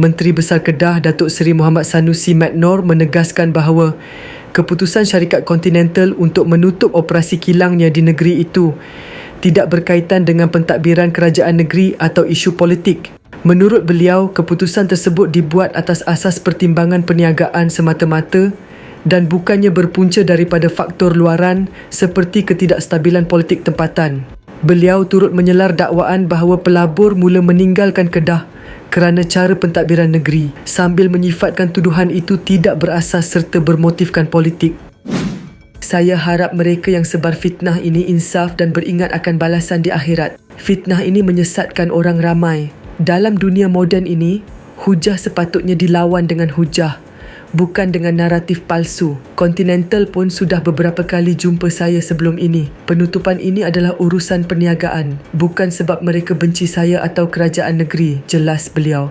Menteri Besar Kedah Datuk Seri Muhammad Sanusi Mat Nor menegaskan bahawa keputusan syarikat Continental untuk menutup operasi kilangnya di negeri itu tidak berkaitan dengan pentadbiran kerajaan negeri atau isu politik. Menurut beliau, keputusan tersebut dibuat atas asas pertimbangan perniagaan semata-mata dan bukannya berpunca daripada faktor luaran seperti ketidakstabilan politik tempatan. Beliau turut menyelar dakwaan bahawa pelabur mula meninggalkan Kedah kerana cara pentadbiran negeri sambil menyifatkan tuduhan itu tidak berasas serta bermotifkan politik. Saya harap mereka yang sebar fitnah ini insaf dan beringat akan balasan di akhirat. Fitnah ini menyesatkan orang ramai. Dalam dunia moden ini, hujah sepatutnya dilawan dengan hujah bukan dengan naratif palsu. Continental pun sudah beberapa kali jumpa saya sebelum ini. Penutupan ini adalah urusan perniagaan, bukan sebab mereka benci saya atau kerajaan negeri, jelas beliau.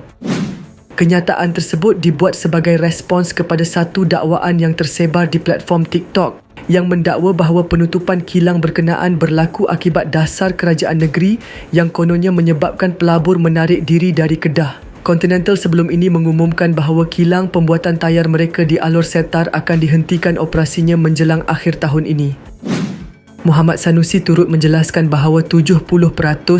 Kenyataan tersebut dibuat sebagai respons kepada satu dakwaan yang tersebar di platform TikTok yang mendakwa bahawa penutupan kilang berkenaan berlaku akibat dasar kerajaan negeri yang kononnya menyebabkan pelabur menarik diri dari Kedah. Continental sebelum ini mengumumkan bahawa kilang pembuatan tayar mereka di Alor Setar akan dihentikan operasinya menjelang akhir tahun ini. Muhammad Sanusi turut menjelaskan bahawa 70%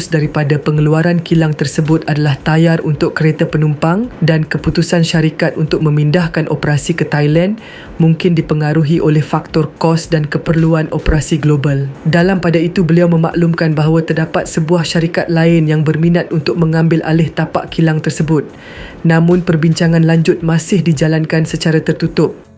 daripada pengeluaran kilang tersebut adalah tayar untuk kereta penumpang dan keputusan syarikat untuk memindahkan operasi ke Thailand mungkin dipengaruhi oleh faktor kos dan keperluan operasi global. Dalam pada itu beliau memaklumkan bahawa terdapat sebuah syarikat lain yang berminat untuk mengambil alih tapak kilang tersebut. Namun perbincangan lanjut masih dijalankan secara tertutup.